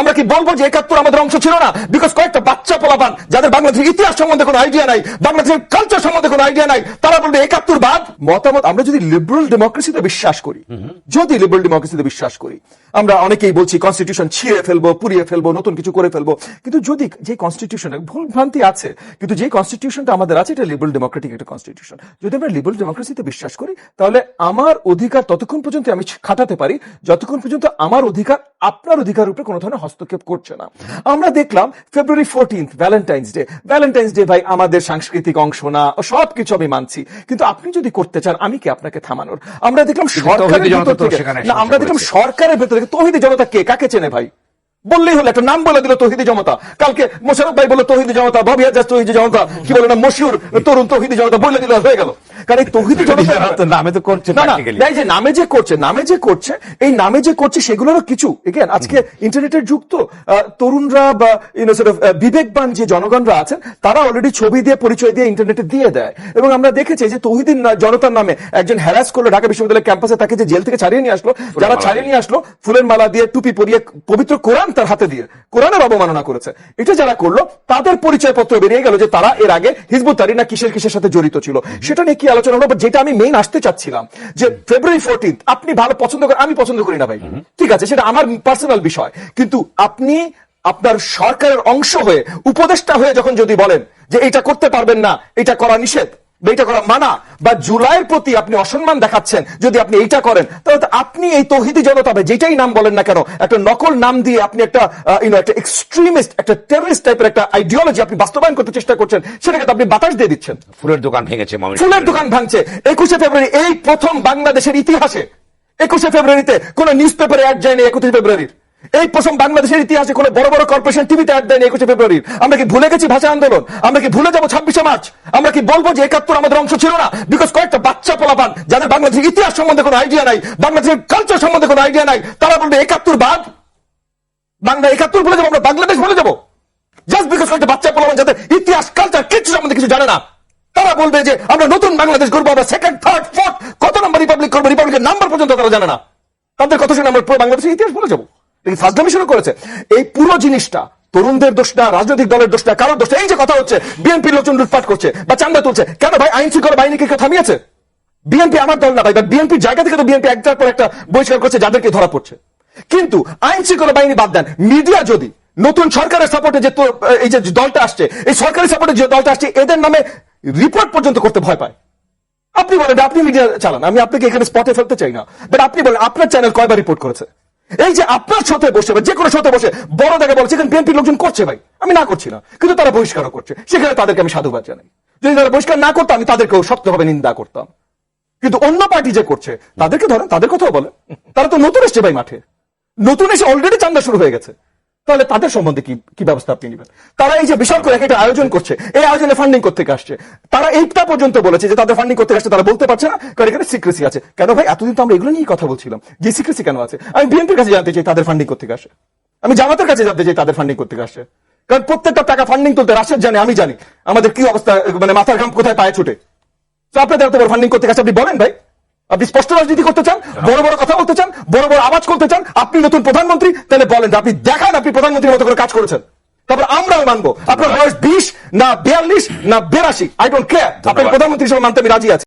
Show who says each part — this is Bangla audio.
Speaker 1: আমরা কি বলব যে একাত্তর আমাদের অংশ ছিল না? বিকজ কয়েকটা বাচ্চা পোলাপান, যাদের বাংলাদেশের ইতিহাস সম্বন্ধে কোনো আইডিয়া নাই, বাংলাদেশের কালচার সম্বন্ধে কোনো আইডিয়া নাই, তারা বলবে একাত্তর বাদ। মতামত, আমরা যদি লিবারেল ডেমোক্রেসিতে বিশ্বাস করি, যদি লিবারেল ডেমোক্রেসিতে বিশ্বাস করি, আমরা অনেকেই বলছি কনস্টিটিউশন ছিঁড়ে ফেলব, পুড়িয়ে ফেলব, নতুন কিছু করে ফেলব। কিন্তু যদি যে কনস্টিটিউশন ভুল ভ্রান্তি আছে, কিন্তু যে কনস্টিটিউশনটা আমাদের আছে, এটা লিবারেল ডেমোক্রেটিক একটা কনস্টিটিউশন যদি আমরা লিবারেল ডেমোক্রেসিতে বিশ্বাস করি, তাহলে আমার অধিকার ততক্ষণ পর্যন্ত আমি খাটাতে পারি, যতক্ষণ পর্যন্ত আমার অধিকার আপনার অধিকার উপরে কোনো ধরনের হস্তক্ষেপ করছে না। আমরা দেখলাম February fourteenth Valentine's day Valentine's day ভাই আমাদের সাংস্কৃতিক অংশ না সব কিছু আমি মানছি। কিন্তু আপনি যদি করতে চান আমি কি আপনাকে থামানোর? আমরা দেখলাম সরকারের ভেতর থেকে- আমরা দেখলাম সরকারের ভেতর থেকে তহিদি জনতা কে? কাকে চেনে ভাই? বললেই হলো একটা নাম বলে দিল তহিদি জনতা। কালকে মোশারফ ভাই বলল তহিদি জনতা ভাবি হাজার তহিদি জনতা। কি বলে না মশিউর তরুণ তহিদি জনতা বলে দিল হয়ে গেল। কারণ এই তহিদি জনতা
Speaker 2: নামে তো করছে
Speaker 1: না না যে নামে যে করছে নামে যে করছে এই নামে যে করছে সেগুলোরও কিছু। এগেন আজকে ইন্টারনেটের তরুণরা বা ইউনো বিবেকবান যে জনগণরা আছেন তারা অলরেডি ছবি দিয়ে পরিচয় দিয়ে ইন্টারনেটে দিয়ে দেয়। এবং আমরা দেখেছি যে তহিদিন জনতার নামে একজন হ্যারাস করল ঢাকা বিশ্ববিদ্যালয়ের ক্যাম্পাসে তাকে যে জেল থেকে ছাড়িয়ে নিয়ে আসলো যারা ছাড়িয়ে নিয়ে আসলো ফুলের মালা দিয়ে টুপি পরিয়ে পবিত্র কোরআন তার হাতে দিয়ে। কোরআনের অবমাননা করেছে। এটা যারা করল তাদের পরিচয় পত্র বেরিয়ে গেল যে তারা এর আগে হিজবুত তারি না কিসের কিসের সাথে জড়িত ছিল। সেটা নিয়ে কি আলোচনা হলো? যেটা আমি মেইন আসতে চাচ্ছিলাম যে ফেব্রুয়ারি ফোরটিন্থ আপনি ভালো পছন্দ করেন আমি পছন্দ করি না ভাই। ঠিক আছে সেটা আমার পার্সোনাল বিষয়। কিন্তু আপনি আপনার সরকারের অংশ হয়ে উপদেষ্টা হয়ে যখন যদি বলেন যে এটা করতে পারবেন না এটা করা নিষেধ এটা করা মানা বা জুলাইয়ের প্রতি আপনি অসম্মান দেখাচ্ছেন যদি আপনি এইটা করেন তাহলে আপনি এই তহিদি জনতাবে যেটাই নাম বলেন না কেন একটা নকল নাম দিয়ে আপনি একটা ইউনো একটা এক্সট্রিমিস্ট একটা টেররিস্ট টাইপের একটা আইডিওলজি আপনি বাস্তবায়ন করতে চেষ্টা করছেন সেটাকে আপনি বাতাস দিয়ে দিচ্ছেন।
Speaker 2: ফুলের দোকান ভেঙেছে
Speaker 1: ফুলের দোকান ভাঙছে। একুশে ফেব্রুয়ারি এই প্রথম বাংলাদেশের ইতিহাসে একুশে ফেব্রুয়ারিতে কোন নিউজ পেপারে অ্যাড যায়নি একুশে ফেব্রুয়ারির। এই প্রথম বাংলাদেশের ইতিহাসে কোন বড় বড় কর্পোরেশন টিভিতে অ্যাড দেয়নি একুশে ফেব্রুয়ারির। আমরা কি ভুলে গেছি ভাষা আন্দোলন? আমরা কি ভুলে যাব ছাব্বিশে মার্চ? আমরা কি বলব যে একাত্তর আমাদের অংশ ছিল না? বিকজ কয়েকটা বাচ্চা পোলাপান, যাদের বাংলাদেশের ইতিহাস সম্বন্ধে কোনো আইডিয়া নাই, বাংলাদেশের কালচার সম্বন্ধে কোনো আইডিয়া নাই, তারা বলবে, একাত্তর বাদ। বাংলা একাত্তর ভুলে যাব, আমরা বাংলাদেশ ভুলে যাব। জাস্ট বিকজ কয়েকটা বাচ্চা পোলাপান, যাদের ইতিহাস কালচার কিছু সম্বন্ধে কিছু জানে না, তারা বলবে যে, আমরা নতুন বাংলাদেশ করব আমরা সেকেন্ড থার্ড ফোর্থ কত নম্বর রিপাবলিক করব রিপাবলিকের নাম্বার পর্যন্ত তারা জানে না। তাদের কত শুনে আমরা পুরো বাংলাদেশের ইতিহাস ভুলে যাব। ফার্স্ট শুরু করেছে। এই পুরো জিনিসটা তরুণদের দোষ না, রাজনৈতিক দলের দোষ না, কারোর দোষ এই যে কথা হচ্ছে বিএনপির লোকজন লুটপাট করছে বা চান্দা তুলছে। কেন ভাই আইন শৃঙ্খলা বাহিনীকে কেউ থামিয়েছে? বিএনপি আমার দল না ভাই বিএনপির জায়গা থেকে তো বিএনপি একটার পর একটা বহিষ্কার করছে, যাদেরকে ধরা পড়ছে। কিন্তু আইন শৃঙ্খলা বাহিনী বাদ দেন। মিডিয়া যদি নতুন সরকারের সাপোর্টে যে এই যে দলটা আসছে, এই সরকারি সাপোর্টে যে দলটা আসছে, এদের নামে রিপোর্ট পর্যন্ত করতে ভয় পায়। আপনি বলেন, আপনি মিডিয়া চালান। আমি আপনাকে এখানে স্পটে ফেলতে চাই না। বাট আপনি বলেন, আপনার চ্যানেল কয়বার রিপোর্ট করেছে? এই যে আপনার সাথে বসে বা যে কোনো সাথে বসে বড় জায়গায় বলছে এখানে বিএনপির লোকজন করছে ভাই? আমি না করছি না, কিন্তু তারা বহিষ্কারও করছে। সেখানে তাদেরকে আমি সাধুবাদ জানাই। যদি তারা বহিষ্কার না করতো, আমি তাদেরকেও শক্তভাবে নিন্দা করতাম। কিন্তু অন্য পার্টি যে করছে, তাদেরকে ধরেন, তাদের কথাও বলে। তারা তো নতুন এসছে ভাই মাঠে। নতুন এসে অলরেডি চান্দা শুরু হয়ে গেছে। তাহলে তাদের সম্বন্ধে কি কি ব্যবস্থা আপনি নেবেন? তারা এই যে বিশাল করে একটা আয়োজন করছে, এই আয়োজনে ফান্ডিং করতে আসছে? তারা এইটা পর্যন্ত বলেছে যে তাদের ফান্ডিং করতে আসছে, তারা বলতে পারছে না, কারণ এখানে সিক্রেসি আছে। কেন ভাই? এতদিন তো আমরা এগুলো নিয়ে কথা বলছিলাম। যে সিক্রেসি কেন আছে? আমি বিএনপির কাছে জানতে চাই তাদের ফান্ডিং করতে আসে। আমি জামাতের কাছে জানতে চাই তাদের ফান্ডিং করতে আসে। কারণ প্রত্যেকটা টাকা ফান্ডিং তুলতে রাশেদ জানে, আমি জানি। আমাদের কি অবস্থা মানে মাথার ঘাম কোথায়, পায়ে ছুটে? তো আপনাদের এত বড় ফান্ডিং করতে গেছে আপনি বলেন ভাই। আপনি স্পষ্ট রাজনীতি করতে চান বড় বড় কথা বলতে চান বড় বড় আওয়াজ করতে চান আপনি নতুন প্রধানমন্ত্রী তাহলে বলেন আপনি দেখান আপনি প্রধানমন্ত্রীর মতো করে কাজ করেছেন। তারপর আমরাও মানবো। আপনার বয়স বিশ না বিয়াল্লিশ না বেরাশি আই ডোন্ট কেয়ার আপনার প্রধানমন্ত্রী হিসেবে মানতে আমি রাজি আছি।